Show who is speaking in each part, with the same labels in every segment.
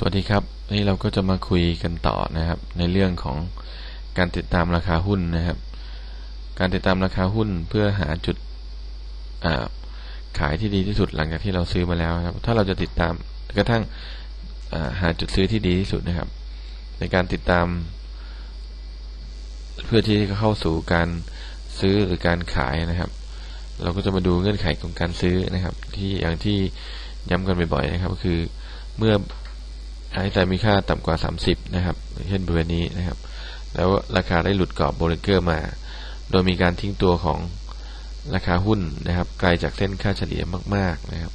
Speaker 1: สวัสดีครับนี่เราก็จะมาคุยกันต่อนะครับ ในเรื่องของการติดตามราคาหุ้นนะครับ การติดตามราคาหุ้นเพื่อหาจุดขายที่ดีที่สุดหลังจากที่เราซื้อมาแล้วครับ ถ้าเราจะติดตามกระทั่งหาจุดซื้อที่ดีที่สุดนะครับ ในการติดตาม เพื่อที่จะเข้าสู่การซื้อหรือการขายนะครับ เราก็จะมาดูเงื่อนไขของการซื้อนะครับ ที่อย่างที่ย้ำกันบ่อยๆนะครับก็คือเมื่อ ไอแต่มีค่าต่ำกว่า 30 นะครับ เช่นบริเวณนี้นะครับ แล้วราคาได้หลุดกรอบโบลิเกอร์มา โดยมีการทิ้งตัวของราคาหุ้นนะครับ ไกลจากเส้นค่าเฉลี่ยมากๆนะครับ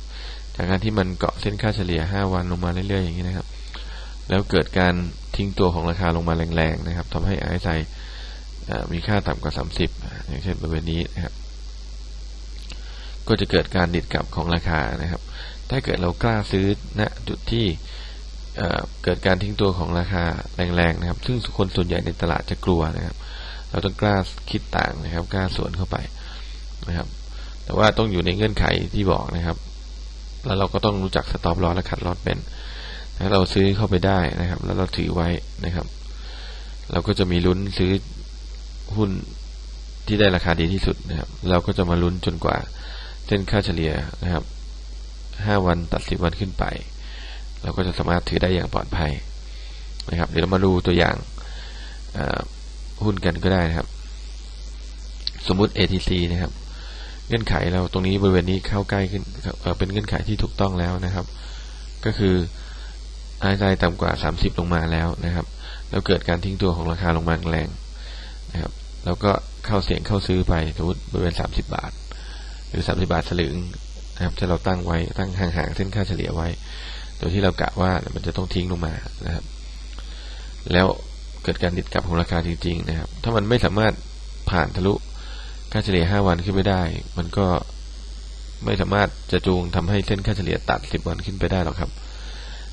Speaker 1: จากการที่มันเกาะเส้นค่าเฉลี่ย 5 วันลงมาเรื่อยๆอย่างนี้นะครับ แล้วเกิดการทิ้งตัวของราคาลงมาแรงๆนะครับทำให้ไอซมีค่าต่ำกว่า 30 อย่างเช่นบริเวณนี้นะครับ ก็จะเกิดการดิดกลับของราคานะครับ ถ้าเกิดเรากล้าซื้อณจุดที่ เกิดการทิ้งตัวของราคาแรงๆนะครับ ซึ่งคนส่วนใหญ่ในตลาดจะกลัวนะครับ เราต้องกล้าคิดต่างนะครับ กล้าสวนเข้าไปนะครับ แต่ว่าต้องอยู่ในเงื่อนไขที่บอกนะครับ แล้วเราก็ต้องรู้จักสต็อปลอสและขัดลอสเป็นถ้าเราซื้อเข้าไปได้นะครับ แล้วเราถือไว้นะครับ เราก็จะมีลุ้นซื้อหุ้นที่ได้ราคาดีที่สุดนะครับ เราก็จะมาลุ้นจนกว่าเส้นค่าเฉลี่ยนะครับห้าวันตัดสิบวันขึ้นไป เราก็จะสามารถถือได้อย่างปลอดภัยนะครับ เดี๋ยวเรามาดูตัวอย่างหุ้นกันก็ได้นะครับ สมมุติ ATC นะครับ เงื่อนไขเราตรงนี้บริเวณนี้เข้าใกล้ขึ้นเป็นเงื่อนไขที่ถูกต้องแล้วนะครับ ก็คือไอไซต่ำกว่า 30 ลงมาแล้วนะครับ แล้วเกิดการทิ้งตัวของราคาลงมาแรงนะครับแล้วก็เข้าเสียงเข้าซื้อไปสมมติบริเวณ 30 บาท หรือ 30 บาทสลึงนะครับที่เราตั้งไว้ตั้งห่างๆเส้นค่าเฉลี่ยไว้ ดยที่เรากะว่ามันจะต้องทิ้งลงมานะครับ แล้วเกิดการดิดกลับของราคาจริง ๆ นะครับ ถ้ามันไม่สามารถผ่านทะลุค่าเฉลี่ย 5 วันขึ้นไปได้ มันก็ไม่สามารถจะจูงทำให้เส้นค่าเฉลี่ยตัด 10 วันขึ้นไปได้หรอกครับ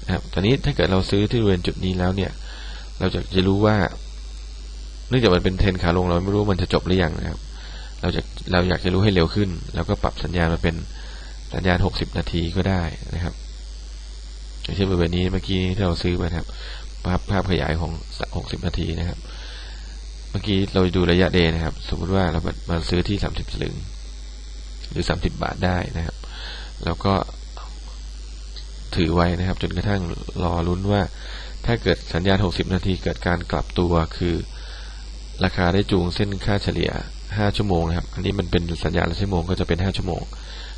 Speaker 1: นะครับ ตอนนี้ถ้าเกิดเราซื้อที่บริเวณจุดนี้แล้วเนี่ย เราจะจะรู้ว่า เนื่องจากมันเป็นเทรนขาลงเราไม่รู้มันจะจบหรือยังนะครับ เราจะเราอยากจะรู้ให้เร็วขึ้น แล้วก็ปรับสัญญาณมาเป็นสัญญาณ 60 นาทีก็ได้นะครับ เช่นบริเวณนี้เมื่อกี้ที่เราซื้อมาครับ ภาพภาพขยายของหกสิบนาทีนะครับ เมื่อกี้เราดูระยะเดย์นะครับ สมมติว่าเรามาซื้อที่สามสิบสลึง หรือสามสิบบาทได้นะครับ แล้วก็ถือไว้นะครับ จนกระทั่งรอลุ้นว่า ถ้าเกิดสัญญาณหกสิบนาทีเกิดการกลับตัวคือราคาได้จูงเส้นค่าเฉลี่ยห้าชั่วโมงนะครับ อันนี้มันเป็นสัญญาณละชั่วโมงก็จะเป็นห้าชั่วโมง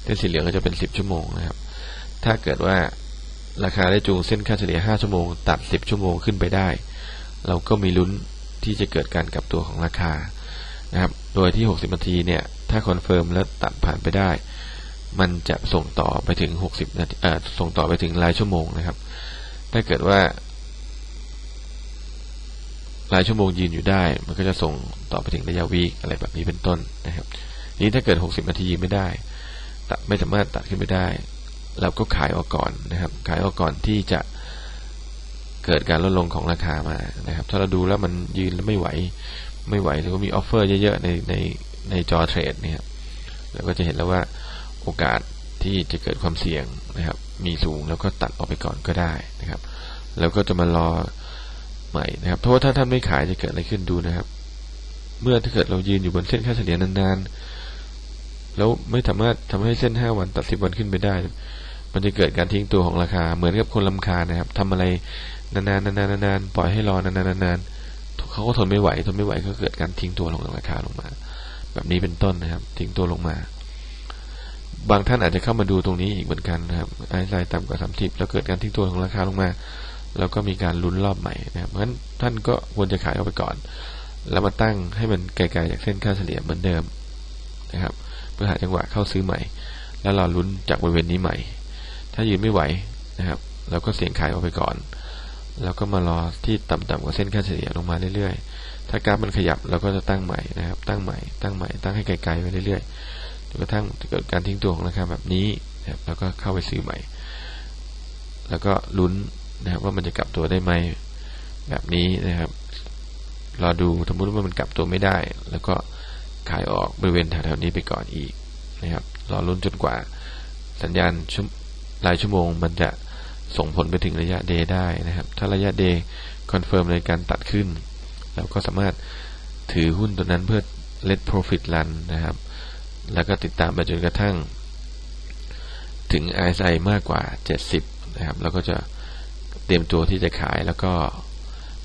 Speaker 1: เส้นสีเหลืองก็จะเป็นสิบชั่วโมงนะครับ ถ้าเกิดว่า ราคาได้จูงเส้นค่าเฉลี่ย 5 ชั่วโมง ตัด 10 ชั่วโมงขึ้นไปได้ เราก็มีลุ้นที่จะเกิดการกลับตัวของราคานะครับ โดยที่ 60 นาทีเนี่ย ถ้าคอนเฟิร์มแล้วตัดผ่านไปได้ มันจะส่งต่อไปถึง 60 นาทีเอ่อส่งต่อไปถึงรายชั่วโมงนะครับ ถ้าเกิดว่ารายชั่วโมงยืนอยู่ได้ มันก็จะส่งต่อไปถึงระยะวีคอะไรแบบนี้เป็นต้นนะครับ นี้ถ้าเกิด 60 นาทียืนไม่ได้ ไม่สามารถตัดขึ้นไปได้ เราก็ขายออกก่อนนะครับ ขายออกก่อนที่จะเกิดการลดลงของราคามานะครับ ถ้าเราดูแล้วมันยืนแล้วไม่ไหว ไม่ไหวหรือว่ามีออฟเฟอร์เยอะๆในในในจอเทรดเนี่ยเราก็จะเห็นแล้วว่าโอกาสที่จะเกิดความเสี่ยงนะครับ มีสูงแล้วก็ตัดออกไปก่อนก็ได้นะครับ แล้วก็จะมารอใหม่นะครับ เพราะว่าถ้าท่านไม่ขายจะเกิดอะไรขึ้นดูนะครับ เมื่อถ้าเกิดเรายืนอยู่บนเส้นค่าเฉลี่ยนานๆ แล้วไม่สามารถทำให้เส้นห้าวันตัดสิบวันขึ้นไปได้ มันจะเกิดการทิ้งตัวของราคา เหมือนกับคนลำคานะครับทำอะไรนานๆนานๆนานๆปล่อยให้รอนานๆนานๆเขาก็ทนไม่ไหวทนไม่ไหวก็เกิดการทิ้งตัวลงราคาลงมา แบบนี้เป็นต้นนะครับ ทิ้งตัวลงมา บางท่านอาจจะเข้ามาดูตรงนี้อีกเหมือนกันนะครับไอ้ไซต่ำกว่าสามสิบแล้วเกิดการทิ้งตัวของราคาลงมา แล้วก็มีการลุ้นรอบใหม่นะครับเพราะฉะนั้นท่านก็ควรจะขายเอาไปก่อน แล้วมาตั้งให้มันไกลๆจากเส้นค่าเฉลี่ยเหมือนเดิมนะครับ เพื่อหาจังหวะเข้าซื้อใหม่ แล้วรอลุ้นจากบริเวณนี้ใหม่ ถ้ายืนไม่ไหวนะครับเราก็เสี่ยงขายออกไปก่อน แล้วก็มารอที่ต่ำๆกว่าเส้นค่าเฉลี่ยลงมาเรื่อยๆ ถ้ากราฟมันขยับเราก็จะตั้งใหม่นะครับ ตั้งใหม่ ตั้งใหม่ ตั้งให้ไกลๆไปเรื่อยๆ จนกระทั่งเกิดการทิ้งตัวของราคาแบบนี้นะครับแล้วก็เข้าไปซื้อใหม่ แล้วก็ลุ้นนะครับว่ามันจะกลับตัวได้ไหมแบบนี้นะครับ รอดูสมมติว่ามันกลับตัวไม่ได้ แล้วก็ ขายออกบริเวณแถวๆนี้ไปก่อนอีกนะครับรอลุ้นจนกว่า สัญญาณรายชั่วโมงมันจะส่งผลไปถึงระยะเดย์ได้นะครับ ถ้าระยะเดย์คอนเฟิร์มในการตัดขึ้นเราก็สามารถถือหุ้นตัวนั้นเพื่อ let profit run นะครับ แล้วก็ติดตามไปจนกระทั่ง ถึง RSI มากกว่า 70 นะครับ แล้วก็จะเตรียมตัวที่จะขายแล้วก็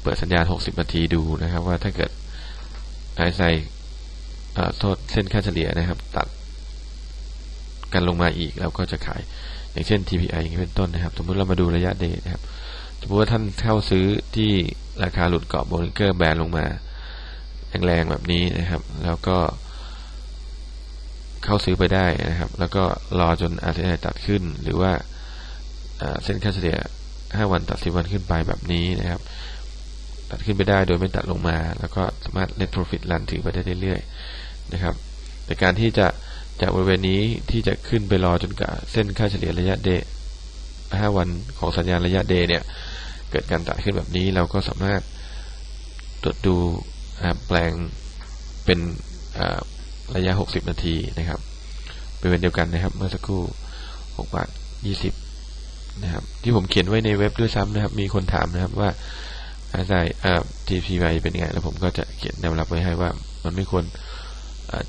Speaker 1: เปิดสัญญาณ 60 นาทีดูนะครับ ว่าถ้าเกิด RSI โทษเส้นค่าเฉลี่ยนะครับ ตัดกันลงมาอีกเราก็จะขาย อย่างเช่น TPI อย่างนี้เป็นต้นนะครับ สมมติเรามาดูระยะเดย์นะครับ สมมติว่าท่านเข้าซื้อที่ราคาหลุดเกาะโบลิเกอร์แบนลงมาแรงๆแบบนี้นะครับ แล้วก็ เข้าซื้อไปได้นะครับ แล้วก็รอจน RSI ตัดขึ้น หรือว่าเส้นค่าเฉลี่ย 5 วันตัด 10 วันขึ้นไปแบบนี้นะครับ ตัดขึ้นไปได้โดยไม่ตัดลงมา แล้วก็สามารถ let profit run ถือไปได้เรื่อยๆ นะครับ แต่การที่จะจากบริเวณนี้ที่จะขึ้นไปรอจนกับเส้นค่าเฉลี่ยระยะเดย์5วันของสัญญาณระยะเดเนี่ย เกิดการตัดขึ้นแบบนี้เราก็สามารถตรวจดูแปลงเป็นระยะ 60 นาทีนะครับเป็นเวลเดียวกันนะครับ เมื่อสักครู่6บาท20 นะครับ ที่ผมเขียนไว้ในเว็บด้วยซ้ำนะครับ มีคนถามนะครับว่าอาศัยอ่า TPY เป็นยังไง แล้วผมก็จะเขียนแนวรับไว้ให้ว่ามันไม่ควร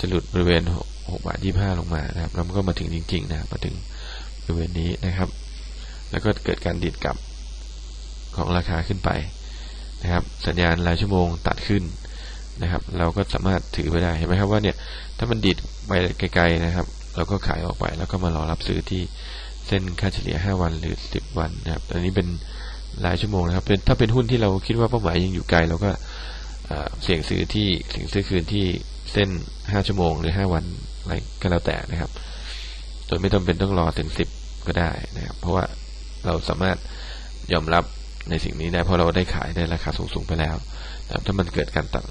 Speaker 1: จะหลุดบริเวณ6บาท25ลงมานะครับแล้วมันก็มาถึงจริงๆนะมาถึงบริเวณนี้นะครับ แล้วก็เกิดการดิดกลับของราคาขึ้นไปนะครับ สัญญาณรายชั่วโมงตัดขึ้นนะครับ เราก็สามารถถือไปได้เห็นไหมครับว่าเนี่ยถ้ามันดิดไปไกลๆนะครับ เราก็ขายออกไปแล้วก็มารอรับซื้อที่เส้นค่าเฉลี่ย 5 วันหรือ 10 วันนะครับอันนี้เป็นรายชั่วโมงนะครับเป็นถ้าเป็นหุ้นที่เราคิดว่าเป้าหมายยังอยู่ไกลเราก็เสี่ยงซื้อที่เสี่ยงซื้อคืนที่ เส้น5ชั่วโมงหรือ5วันอะไรก็แล้วแต่นะครับ โดยไม่ต้องเป็นต้องรอถึง10ก็ได้นะครับ เพราะว่าเราสามารถยอมรับในสิ่งนี้ได้เพราะเราได้ขายได้ราคาสูงๆไปแล้วนะครับถ้ามันเกิดการตัด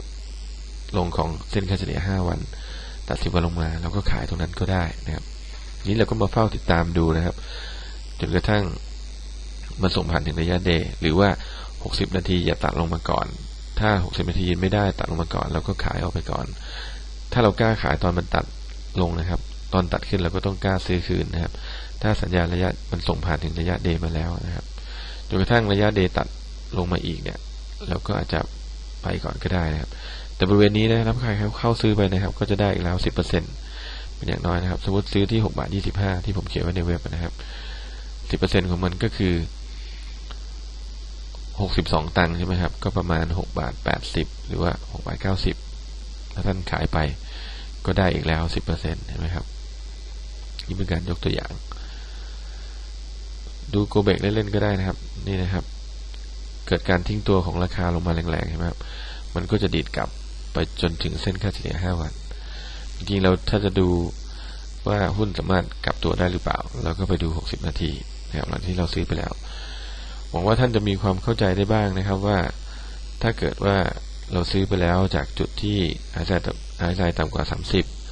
Speaker 1: ลงของเส้นค่าเฉลี่ย5วัน ตัดสิบวันลงมาเราก็ขายตรงนั้นก็ได้นะครับ นี้เราก็มาเฝ้าติดตามดูนะครับจนกระทั่งมันส่งผ่านถึงระยะเดหรือว่า 60 นาทีอย่าตัดลงมาก่อน ถ้า 60นาทียืนไม่ได้ตัดลงมาก่อนเราก็ขายออกไปก่อน ถ้าเรากล้าขายตอนมันตัดลงนะครับ ตอนตัดขึ้นเราก็ต้องกล้าซื้อคืนนะครับ ถ้าสัญญาณระยะมันส่งผ่านถึงระยะเดย์มาแล้วนะครับจนกระทั่งระยะเดย์ตัดลงมาอีกเนี่ยเราก็อาจจะไปก่อนก็ได้นะครับ แต่บริเวณนี้นะครับใครเข้าซื้อไปนะครับ ก็จะได้อีกแล้วสิบเปอร์เซ็นเป็นอย่างน้อยนะครับ สมมติซื้อที่หกบาทยี่สิบห้าที่ผมเขียนไว้ในเว็บนะครับสิบเปอร์เซ็นของมันก็คือ หกสิบสองตังค์ใช่ไหมครับ ก็ประมาณหกบาทแปดสิบหรือว่าหกบาทเก้าสิบถ้าท่านขายไปก็ได้อีกแล้วสิบเปอร์เซ็นเห็นไหมครับ นี่เป็นการยกตัวอย่าง ดูโกเบกเล่นๆก็ได้นะครับ นี่นะครับ เกิดการทิ้งตัวของราคาลงมาแรงๆใช่ไหมครับ มันก็จะดีดกลับไปจนถึงเส้นค่าเฉลี่ยห้าวัน จริงๆเราถ้าจะดูว่าหุ้นสามารถกลับตัวได้หรือเปล่า เราก็ไปดูหกสิบนาทีนะครับหลังที่เราซื้อไปแล้ว หวังว่าท่านจะมีความเข้าใจได้บ้างนะครับว่า ถ้าเกิดว่าเราซื้อไปแล้วจากจุดที่อาศัยอาศัยต่ำกว่า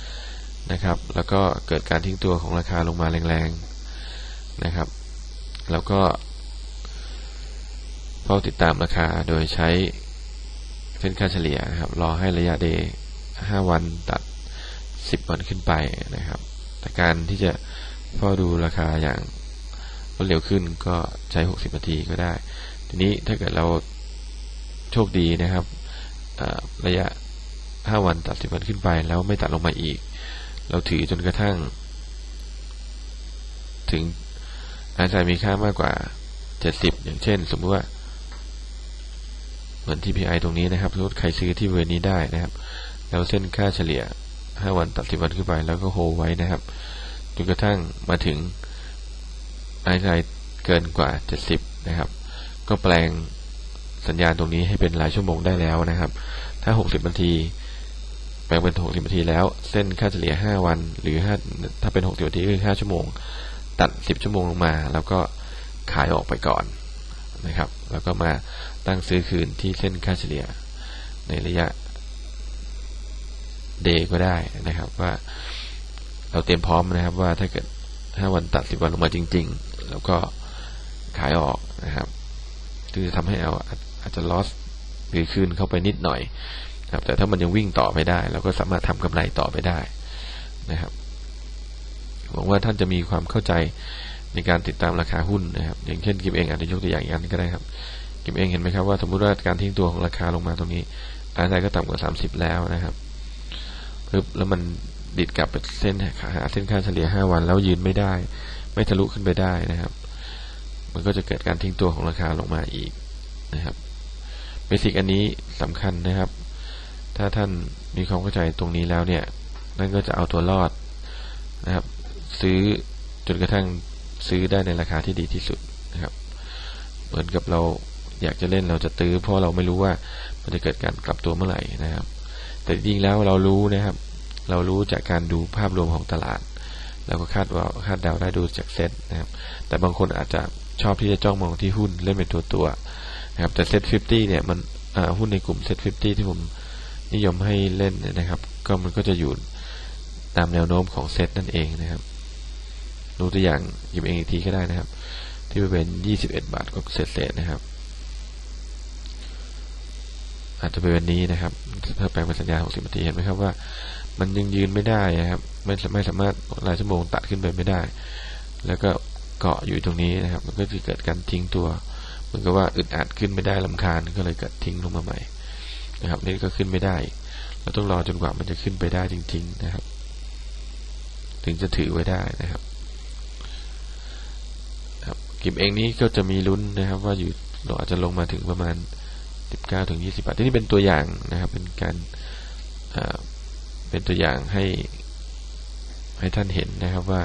Speaker 1: 30 นะครับ แล้วก็เกิดการทิ้งตัวของราคาลงมาแรงๆนะครับ แล้วก็เฝ้าติดตามราคาโดยใช้เส้นค่าเฉลี่ยนะครับ รอให้ระยะเดย์5วันตัด 10 วันขึ้นไปนะครับ แต่การที่จะเฝ้าดูราคาอย่าง รวดเร็วขึ้นก็ใช้ 60 นาทีก็ได้ ทีนี้ถ้าเกิดเราโชคดีนะครับระยะ 5 วันตัด 10 วันขึ้นไป แล้วไม่ตัดลงมาอีก เราถือจนกระทั่ง ถึงอาจารย์มีค่ามากกว่า 70 อย่างเช่น สมมติว่า เหมือน TPI ตรงนี้นะครับสมมติใครซื้อที่เวนี้ได้นะครับ แล้วเส้นค่าเฉลี่ย 5 วันตัด 10 วันขึ้นไป แล้วก็โฮไว้นะครับจนกระทั่งมาถึง ไอไซเกินกว่า 70 นะครับ ก็แปลงสัญญาณตรงนี้ให้เป็นรายชั่วโมงได้แล้วนะครับ ถ้า 60 นาที แปลงเป็น 60 นาทีแล้ว เส้นค่าเฉลี่ย 5 วัน หรือ 5 ถ้าเป็น 60 นาทีคือ 5 ชั่วโมง ตัด 10 ชั่วโมงลงมา แล้วก็ขายออกไปก่อนนะครับ แล้วก็มาตั้งซื้อคืนที่เส้นค่าเฉลี่ยในระยะเดย์ก็ได้นะครับว่าเราเตรียมพร้อมนะครับว่าถ้าเกิด 5 วันตัด 10 วันลงมาจริง แล้วก็ขายออกนะครับคือจะทำให้เอาอาจจะลอสหรือคืนเข้าไปนิดหน่อยครับแต่ถ้ามันยังวิ่งต่อไปได้เราก็สามารถทำกำไรต่อไปได้นะครับหวังว่าท่านจะมีความเข้าใจในการติดตามราคาหุ้นนะครับ อย่างเช่นกิมเองอาจจะยกตัวอย่างอีกอันก็ได้ครับกิมเองเห็นไหมครับว่าสมมุติว่าการทิ้งตัวของราคาลงมาตรงนี้รายได้ก็ต่ำกว่าสามสิบแล้วนะครับปึ๊บแล้วมันดิดกลับไปเส้นหาเส้นค่าเฉลี่ยห้าวันแล้วยืนไม่ได้ ไม่ทะลุขึ้นไปได้นะครับ มันก็จะเกิดการทิ้งตัวของราคาลงมาอีกนะครับเบสิกอันนี้สำคัญนะครับ ถ้าท่านมีความเข้าใจตรงนี้แล้วเนี่ยนั่นก็จะเอาตัวรอดนะครับ ซื้อจนกระทั่งซื้อได้ในราคาที่ดีที่สุดนะครับ เหมือนกับเราอยากจะเล่นเราจะตื้อเพราะเราไม่รู้ว่ามันจะเกิดการกลับตัวเมื่อไหร่นะครับ แต่จริงแล้วเรารู้นะครับ เรารู้จากการดูภาพรวมของตลาด แล้วก็คาดว่าคาดเดาได้ดูจากเซ็ตนะครับ แต่บางคนอาจจะชอบที่จะจ้องมองที่หุ้นเล่นเป็นตัวตัวนะครับ แต่เซ็ตฟิฟตี้เนี่ยมันหุ้นในกลุ่มเซ็ตฟิฟตี้ที่ผมนิยมให้เล่นนะครับ ก็มันก็จะอยู่ตามแนวโน้มของเซ็ตนั่นเองนะครับ ดูตัวอย่างหยิบเองอีกทีก็ได้นะครับ ที่เป็นยี่สิบเอ็ดบาทก็เศษๆนะครับ อาจจะเป็นวันนี้นะครับถ้าแปลงเป็นสัญญาหกสิบนาทีเห็นไหมครับว่า มันยังยืนไม่ได้นะครับ ไม่ไม่สามารถรายชั่วโมงตัดขึ้นไปไม่ได้ แล้วก็เกาะอยู่ตรงนี้นะครับ มันก็จะเกิดการทิ้งตัวเหมือนกับว่าอึดอัดขึ้นไม่ได้ลำคาญก็เลยเกิดทิ้งลงมาใหม่นะครับ นี่ก็ขึ้นไม่ได้ เราต้องรอจนกว่ามันจะขึ้นไปได้จริง ๆนะครับ ถึงจะถือไว้ได้นะครับกิมเองนี้ก็จะมีลุ้นนะครับ ว่าอยู่เราอาจจะลงมาถึงประมาณสิบเก้าถึงยี่สิบาทที่นี่เป็นตัวอย่างนะครับ เป็นการ เป็นตัวอย่างให้ให้ท่านเห็นนะครับว่า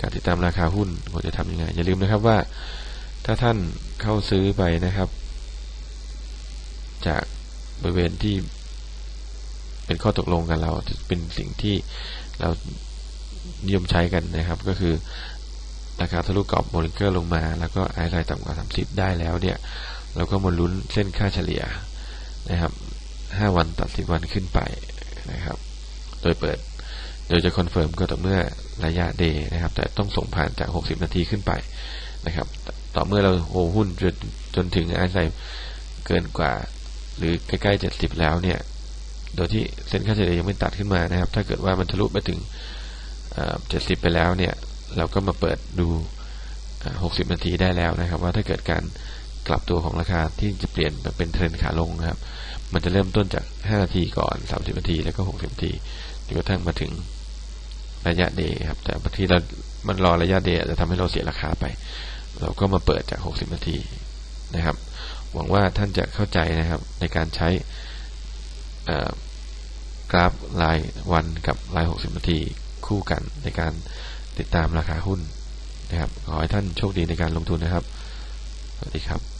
Speaker 1: การติดตามราคาหุ้นควรจะทำยังไง อย่าลืมนะครับว่าถ้าท่านเข้าซื้อไปนะครับ จากบริเวณที่เป็นข้อตกลงกันเราเป็นสิ่งที่เรานิยมใช้กันนะครับ ก็คือราคาทะลุกรอบโมลิเกอร์ลงมา แล้วก็ไอไลน์ต่ำกว่า 30 ได้แล้วเนี่ย เราก็มาลุ้นเส้นค่าเฉลี่ยนะครับ 5 วันตัด 10 วันขึ้นไปนะครับ โดยเปิด โดยจะคอนเฟิร์มก็ต่อเมื่อระยะเดย์นะครับ แต่ต้องส่งผ่านจาก 60 นาทีขึ้นไปนะครับ ต่อเมื่อเราโอหุ้นจนจนถึงไอไลน์เกินกว่า หรือใกล้ๆ 70 แล้วเนี่ย โดยที่เส้นค่าเฉลี่ยยังไม่ตัดขึ้นมานะครับ ถ้าเกิดว่ามันทะลุไปถึง 70 ไปแล้วเนี่ย เราก็มาเปิดดู 60 นาทีได้แล้วนะครับ ว่าถ้าเกิดการกลับตัวของราคาที่จะเปลี่ยนเป็นเทรนขาลงนะครับ มันจะเริ่มต้นจาก 5 นาทีก่อน 30 นาที แล้วก็ 60 นาที นกระทั่งมาถึงระยะเดย์ครับ แต่บางทีเรามันรอระยะเดย์จะทำให้เราเสียราคาไป เราก็มาเปิดจาก 60 นาทีนะครับ หวังว่าท่านจะเข้าใจนะครับ ในการใช้กราฟรายวันกับราย 60 นาทีคู่กันในการติดตามราคาหุ้นนะครับ ขอให้ท่านโชคดีในการลงทุนนะครับ สวัสดีครับ